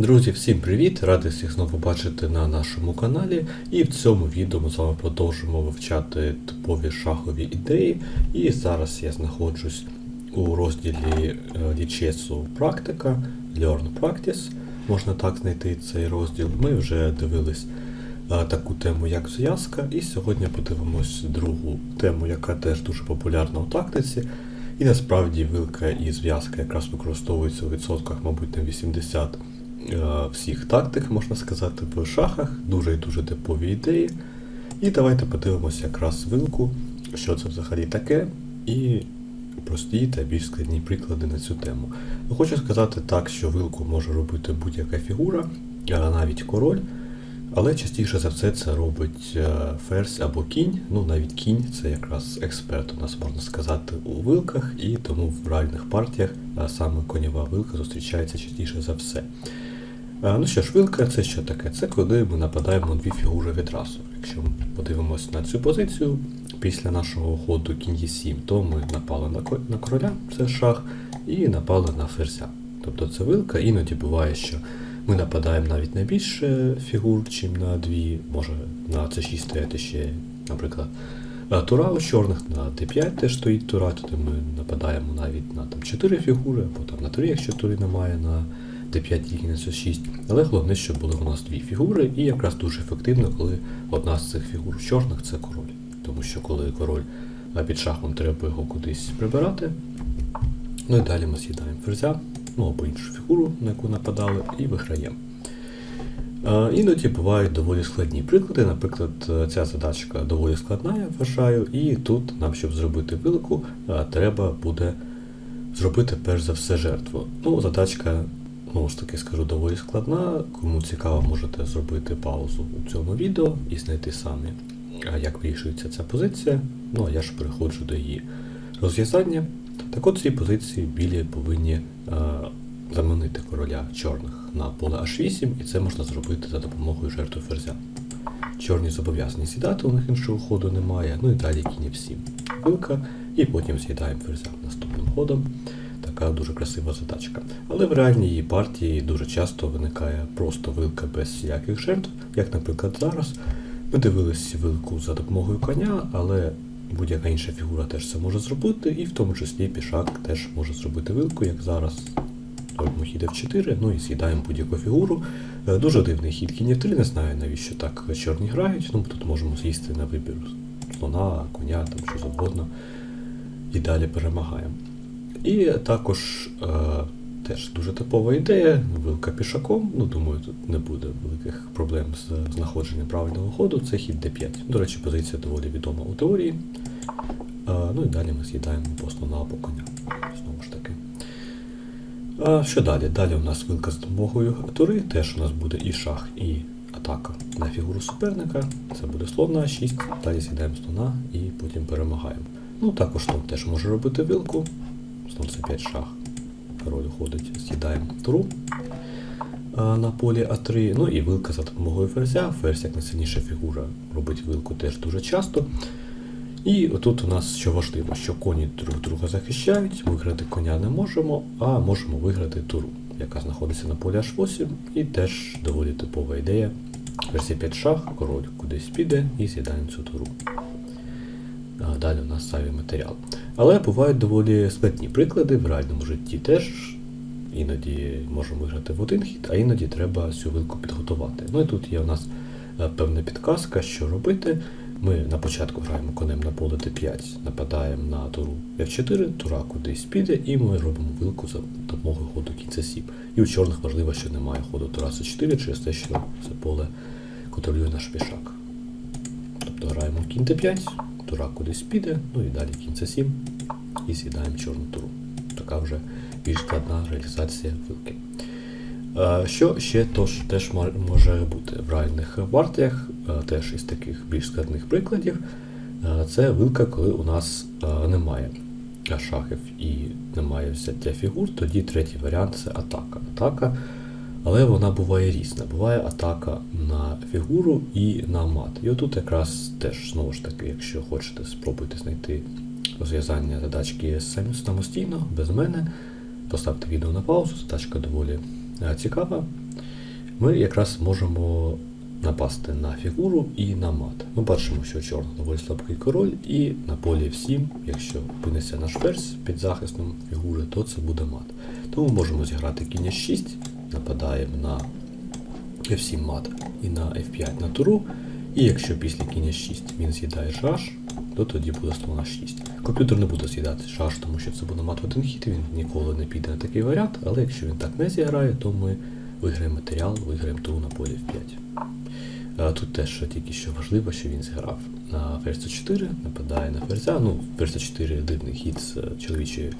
Друзі, всім привіт! Радий всіх знову бачити на нашому каналі. І в цьому відео ми з вами продовжимо вивчати типові шахові ідеї. І зараз я знаходжусь у розділі е, лічесу практика, Learn Practice. Можна так знайти цей розділ. Ми вже дивились е, таку тему, як зв'язка, і сьогодні подивимось другу тему, яка теж дуже популярна у тактиці. І насправді вилка і зв'язка якраз використовуються у відсотках, мабуть, на 80 е, всіх тактик, можна сказати, в шахах. Дуже і дуже типові ідеї. І давайте подивимося якраз вилку, що це взагалі таке, і прості та більш складні приклади на цю тему. Хочу сказати так, що вилку може робити будь-яка фігура, навіть король. Але частіше за все це робить е, ферзь або кінь. Ну навіть кінь це якраз експерт у нас можна сказати у вилках, і тому в реальних партіях е, саме конєва вилка зустрічається частіше за все. Ну що ж, вилка це що таке? Це коли ми нападаємо дві фігури відразу. Якщо ми подивимося на цю позицію після нашого ходу кінь Е7, то ми напали на короля, це шах, і напали на ферзя. Тобто це вилка, іноді буває, що ми нападаємо навіть на більше фігур, чим на дві, може на c6 стояти ще, наприклад, е, тура у чорних, на d5 теж стоїть тура, тоді ми нападаємо навіть на там, 4 фігури, або там на 3, якщо тури немає на d5 тільки на c6. Але головне, щоб були у нас дві фігури, і якраз дуже ефективно, коли одна з цих фігур чорних це король. Тому що коли король е, під шахом треба його кудись прибирати, Ну і далі ми з'їдаємо ферзя, ну або іншу фігуру, на яку нападали, і виграємо. Е, Іноді бувають доволі складні приклади. Наприклад, е, ця задачка доволі складна, я вважаю, і тут нам, щоб зробити вилку, треба буде зробити перш за все жертву. Ну, задачка, знову ж таки скажу, доволі складна. Кому цікаво, можете зробити паузу у цьому відео і знайти самі, як вирішується ця позиція. Ну а я ж переходжу до її розв'язання. Так от цій позиції білі повинні е, замінити короля чорних на поле H8, і це можна зробити за допомогою жертви ферзя. Чорні зобов'язані сідати, у них іншого ходу немає, ну і далі кінь F7. Вилка, і потім з'їдаємо ферзя наступним ходом. Така дуже красива задачка. Але в реальній її партії дуже часто виникає просто вилка без всіляких жертв, як, наприклад, зараз. Ми дивилися вилку за допомогою коня, але будь-яка інша фігура теж це може зробити, і в тому числі пішак теж може зробити вилку, як зараз. Робимо хід F4, ну і з'їдаємо будь-яку фігуру. Е, Дуже дивний хід кінь F3, не знаю навіщо так чорні грають. Ну, тут можемо з'їсти на вибір слона, коня, там що завгодно. І далі перемагаємо. І також е, теж дуже типова ідея, вилка пішаком. Ну, думаю, тут не буде великих проблем з знаходженням правильного ходу. Це хід D5. До речі, позиція доволі відома у теорії. Е, ну і далі ми з'їдаємо по слона або коня. Знову ж таки. А що далі? Далі у нас вилка з допомогою тури, теж у нас буде і шах, і атака на фігуру суперника. Це буде слон на 6, далі з'їдаємо слона і потім перемагаємо. Ну також слон теж може робити вилку. Слон це 5 шах. Король уходить, з'їдаємо туру а, на полі А3. Ну і вилка за допомогою ферзя. Ферзь як найсильніша фігура робить вилку теж дуже часто. І тут у нас що важливо, що коні друг друга захищають, виграти коня не можемо, а можемо виграти туру, яка знаходиться на полі H8, і теж доволі типова ідея. Версія 5 шах, король кудись піде і з'їдаємо цю туру. Далі у нас зайвий матеріал. Але бувають доволі складні приклади в реальному житті теж. Іноді можемо виграти в один хід, а іноді треба цю вилку підготувати. Ну і тут є у нас е, певна підказка, що робити. Ми на початку граємо конем на поле Т5, нападаємо на туру F4, тура кудись піде, і ми робимо вилку за допомогою ходу кінця Сіп. І у чорних важливо, що немає ходу тура С4 через те, що це поле контролює наш пішак. Тобто граємо кінь Т5, тура кудись піде, ну і далі кінь С7 і з'їдаємо чорну туру. Така вже більш складна реалізація вилки. Е, Що ще тож, теж може бути в реальних партіях, е, теж із таких більш складних прикладів, е, це вилка, коли у нас немає шахів і немає взяття фігур, тоді третій варіант це атака. Атака, але вона буває різна. Буває атака на фігуру і на мат. І отут якраз теж, знову ж таки, якщо хочете, спробуйте знайти розв'язання задачки самостійно, без мене. Поставте відео на паузу, задачка доволі е, цікава. ми якраз можемо напасти на фігуру і на мат. Ми бачимо, що чорний доволі слабкий король, і на полі F7, якщо опиниться наш ферзь під захистом фігури, то це буде мат. Тому можемо зіграти кінь H6, нападаємо на F7 мат і на F5 на туру. І якщо після кінь 6 він з'їдає шаш, то тоді буде слона 6. Комп'ютер не буде з'їдати шаш, тому що це буде мат в один хід, він ніколи не піде на такий варіант, але якщо він так не зіграє, то ми виграємо матеріал, виграємо туру на полі F5. Тут теж що тільки що важливо, що він зіграв на ферзь 4 нападає на ферзя. Ну, ферзь 4 дивний хід з чоловічої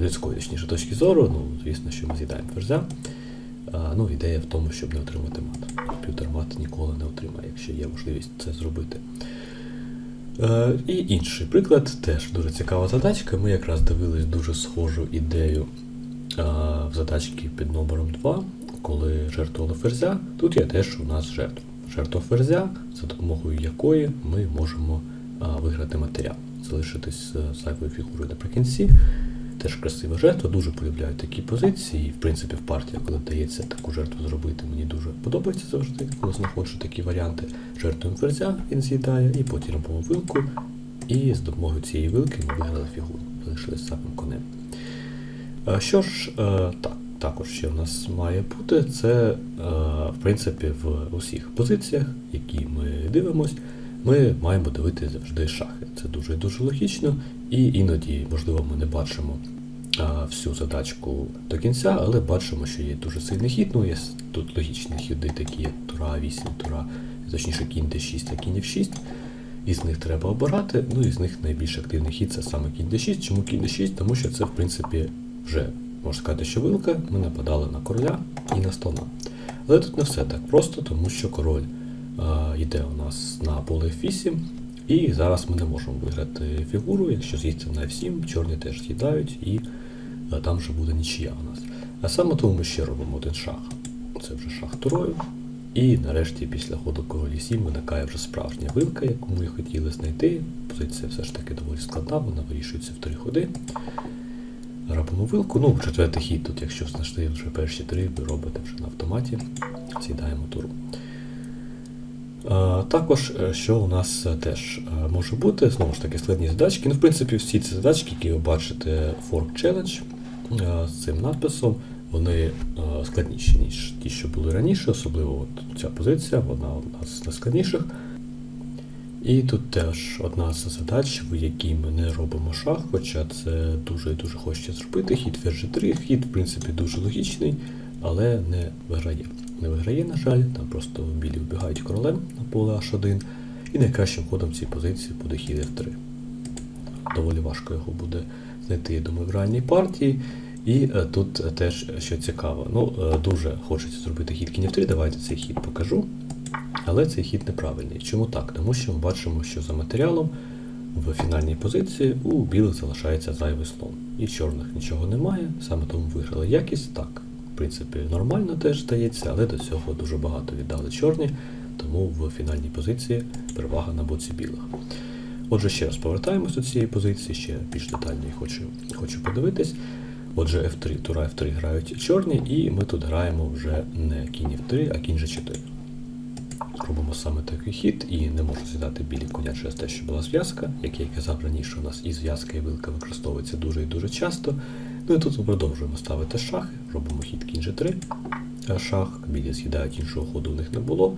людської точки зору. Ну, звісно, що ми з'їдаємо ферзя. Ну, ідея в тому, щоб не отримати мат. Комп'ютер мат ніколи не отримає, якщо є можливість це зробити. Е, і інший приклад, теж дуже цікава задачка. Ми якраз дивились дуже схожу ідею е, в задачці під номером 2, коли жертвували ферзя. Тут є теж у нас жертва. Жертва ферзя, за допомогою якої ми можемо виграти матеріал, залишитись з зайвою фігурою наприкінці. Теж красива жертва, дуже полюбляю такі позиції. І, в принципі, в партіях, коли вдається таку жертву зробити, мені дуже подобається завжди, коли знаходжу такі варіанти. Жертвуємо ферзя, він з'їдає, і потім робимо вилку. І з допомогою цієї вилки ми виграли фігуру, залишились самим конем. Що ж, е, так, також ще в нас має бути, це, е, в принципі, в усіх позиціях, які ми дивимось, ми маємо дивитися завжди шахи. Це дуже дуже логічно, і іноді, можливо, ми не бачимо всю задачку до кінця, але бачимо, що є дуже сильний хід. Ну, є тут логічні хіди, такі як тура 8, тура, точніше кінь d6 та кінь f6. Із них треба обирати, ну і з них найбільш активний хід це саме кінь d6. Чому кінь d6? Тому що це, в принципі, вже можна сказати, що вилка, ми нападали на короля і на слона. Але тут не все так просто, тому що король йде у нас на поле F8, і зараз ми не можемо виграти фігуру, якщо з'їсти на F7, чорні теж з'їдають, і там вже буде нічия у нас. А саме тому ми ще робимо один шах. Це вже шах турою. І нарешті після ходу королі 7 виникає вже справжня вилка, яку ми хотіли знайти. Позиція все ж таки доволі складна, вона вирішується в три ходи. Робимо вилку, ну, четвертий хід тут, якщо знайшли вже перші три, ви робите вже на автоматі, сідаємо туру. Також, е, що у нас е, теж е, може бути, знову ж таки, складні задачки. Ну, в принципі, всі ці задачки, які ви бачите Fork Challenge з цим надписом, вони складніші, ніж ті, що були раніше, особливо от ця позиція, вона одна з найскладніших. І тут теж одна з задач, в якій ми не робимо шах, хоча це дуже і дуже хочеться зробити. Хід ферзь 3 хід, в принципі, дуже логічний, але не виграє. Не виграє, на жаль, там просто білі вбігають королем на поле H1, і найкращим ходом цієї позиції буде хід F3. Доволі важко його буде знайти, я думаю, в реальній партії. І е, тут е, теж що цікаво, ну е, дуже хочеться зробити хід кінь F3, давайте цей хід покажу. Але цей хід неправильний. Чому так? Тому що ми бачимо, що за матеріалом в фінальній позиції у білих залишається зайвий слон. І чорних нічого немає, саме тому виграли якість. Так, принципі, нормально теж здається, але до цього дуже багато віддали чорні, тому в фінальній позиції перевага на боці білих. Отже, ще раз повертаємось до цієї позиції, ще більш детально хочу, хочу подивитись. Отже, F3, тура F3 грають чорні, і ми тут граємо вже не кінь F3, а кінь G4 робимо саме такий хід і не можу з'їдати білі коня через те, що була зв'язка. Як я казав раніше, у нас і зв'язка, і вилка використовується дуже і дуже часто. Ну тут продовжуємо ставити шахи, робимо хід кінь G3, шах, білі з'їдають іншого ходу у них не було.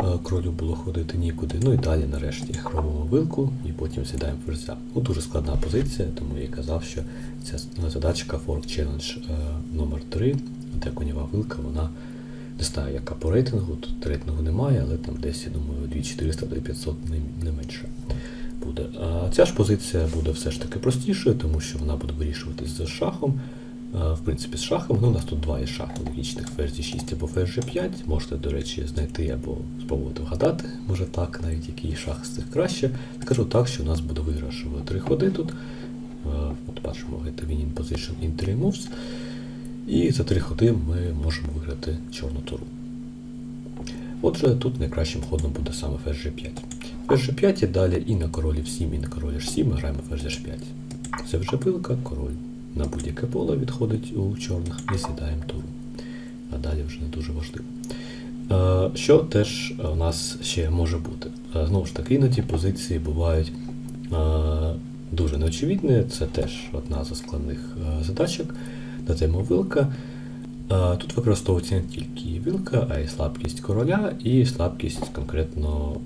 е, Кролю було ходити нікуди. Ну і далі нарешті робимо вилку і потім сідаємо ферзя. Ну, дуже складна позиція, тому я казав, що ця задачка Fork Challenge е, номер 3 де конєва вилка, вона не знаю, яка по рейтингу, тут рейтингу немає, але там десь, я думаю, 2400 до 500 не, не менше буде. А ця ж позиція буде все ж таки простішою, тому що вона буде вирішуватись з шахом. В принципі, з шахом. Ну, у нас тут два є шахи логічних ферзі 6 або ферзі 5. Можете, до речі, знайти або спробувати вгадати, може так, навіть який шах з цих краще. Скажу так, що у нас буде виграш в три ходи тут. От бачимо, get winning position in three moves. І за три ходи ми можемо виграти чорну туру. Отже, тут найкращим ходом буде саме ферзь G5. Ферзь G5 і далі і на королі в 7, і на королі H7 ми граємо ферзь H5. Це вже пилка, король на будь-яке поле відходить у чорних і сідаємо туру. А далі вже не дуже важливо. Е, Що теж у нас ще може бути? Е, Знову ж таки, іноді позиції бувають е, дуже неочевидні. Це теж одна з складних задачок на тему вилка. Тут використовується не тільки вилка, а й слабкість короля і слабкість конкретно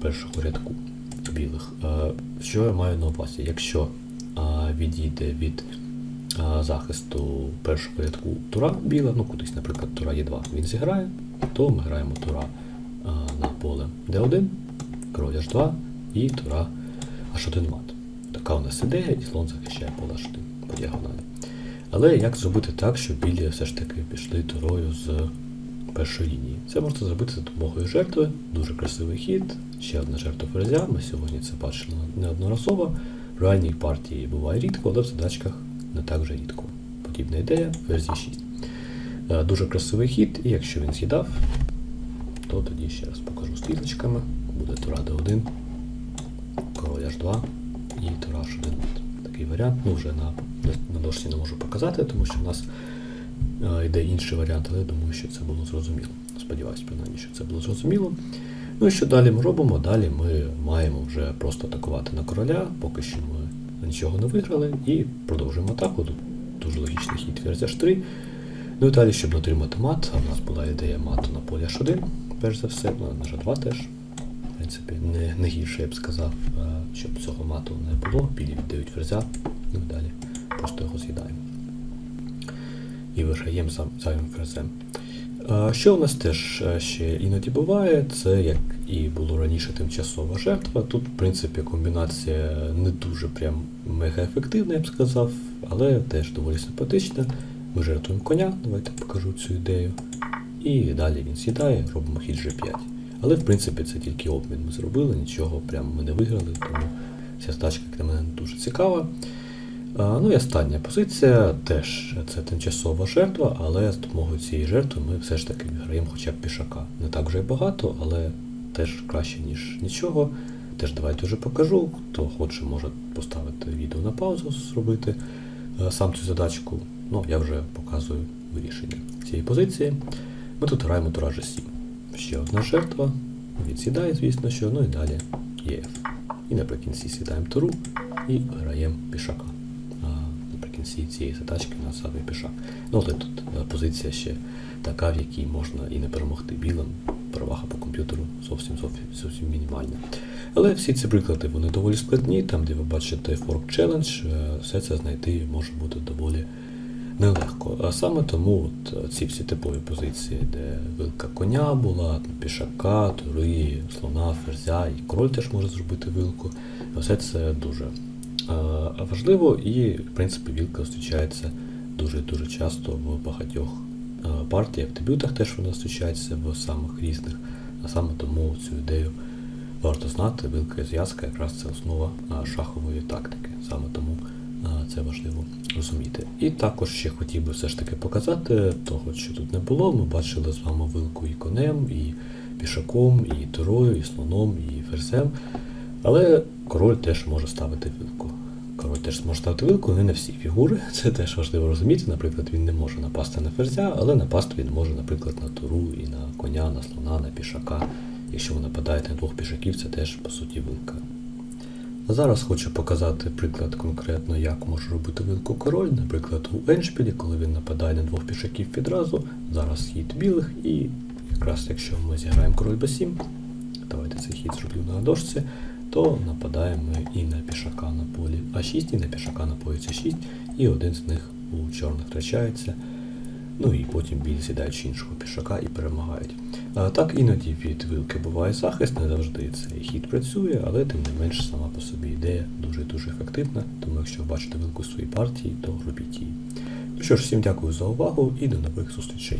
першого рядку білих. Е, Що я маю на увазі? Якщо е, відійде від е, захисту першого рядку тура біла, ну кудись, наприклад, тура Е2 він зіграє, то ми граємо тура на поле D1, король H2 і тура H1 мат. Така у нас ідея, і слон захищає поле H1 по діагоналі. Але як зробити так, щоб білі все ж таки пішли турою з першої лінії? Це можна зробити за допомогою жертви, дуже красивий хід, ще одна жертва ферзя. Ми сьогодні це бачили неодноразово. В реальній партії буває рідко, але в задачках не так вже рідко. Подібна ідея, версії 6. Е, Дуже красивий хід, і якщо він з'їдав, то тоді ще раз покажу стрілочками. Буде тура D1, король H2 і тура H1. Такий варіант. Ну вже на, на дошці не можу показати, тому що в нас йде інший варіант, але я думаю, що це було зрозуміло. Сподіваюсь, принаймні, що це було зрозуміло. Ну і що далі ми робимо? Далі ми маємо вже просто атакувати на короля, поки що ми нічого не виграли, і продовжуємо атаку. Дуже логічний хід ферзь H3. Ну і далі, щоб отримати мат, а в нас була ідея мату на полі H1, перш за все, ну, на G2 теж. В принципі, не, не гірше, я б сказав, е, щоб цього мату не було. Білі віддають ферзя, ну і далі просто його з'їдаємо. І виграємо зайвим ферзем. Що у нас теж е, ще іноді буває, це як і було раніше тимчасова жертва. Тут, в принципі, комбінація не дуже прям мега ефективна, я б сказав, але теж доволі симпатична. Ми жертвуємо коня, давайте покажу цю ідею. І далі він сідає, робимо хід G5. Але в принципі це тільки обмін ми зробили, нічого прям ми не виграли, тому ця стачка на мене не дуже цікава. Ну і остання позиція теж це тимчасова жертва, але з допомогою цієї жертви ми все ж таки виграємо хоча б пішака. Не так вже й багато, але теж краще, ніж нічого. Теж давайте вже покажу. Хто хоче, може поставити відео на паузу, зробити е, сам цю задачку. Ну, я вже показую вирішення цієї позиції. Ми тут граємо тура G7. Ще одна жертва. Відсідає, звісно, що, ну і далі ЄФ. І наприкінці сідаємо туру і граємо пішака. Наприкінці цієї задачки у нас саме пішак. Ну, але тут е, позиція ще така, в якій можна і не перемогти білим. Перевага по комп'ютеру зовсім зовсім, мінімальна. Але всі ці приклади вони доволі складні. Там, де ви бачите Fork Challenge, е, все це знайти може бути доволі нелегко. А саме тому от е, ці всі типові позиції, де вилка коня була, пішака, тури, слона, ферзя, і король теж може зробити вилку. Все це дуже важливо і, в принципі, вілка зустрічається дуже-дуже часто в багатьох е, партіях. В дебютах теж вона зустрічається в самих різних. А саме тому цю ідею варто знати. Вилка і зв'язка якраз це основа е, шахової тактики. Саме тому е, це важливо розуміти. І також ще хотів би все ж таки показати того, що тут не було. Ми бачили з вами вилку і конем, і пішаком, і турою, і слоном, і ферзем. Але король теж може ставити вилку. Король теж може ставити вилку, не на всі фігури. Це теж важливо розуміти. Наприклад, він не може напасти на ферзя, але напасти він може, наприклад, на туру, і на коня, на слона, на пішака. Якщо ви нападаєте на двох пішаків, це теж по суті вилка. А зараз хочу показати приклад конкретно, як може робити вилку король. Наприклад, у Еншпілі, коли він нападає на двох пішаків відразу. Зараз хід білих, і якраз якщо ми зіграємо король b7, давайте цей хід зроблю на дошці, то нападаємо і на пішака на полі А6, і на пішака на полі С6, і один з них у чорних втрачається. Ну і потім білі сідають іншого пішака і перемагають. А, так іноді від вилки буває захист, не завжди цей хід працює, але тим не менш сама по собі ідея дуже-дуже ефективна, тому якщо бачите вилку в своїй партії, то робіть її. Ну що ж, всім дякую за увагу і до нових зустрічей.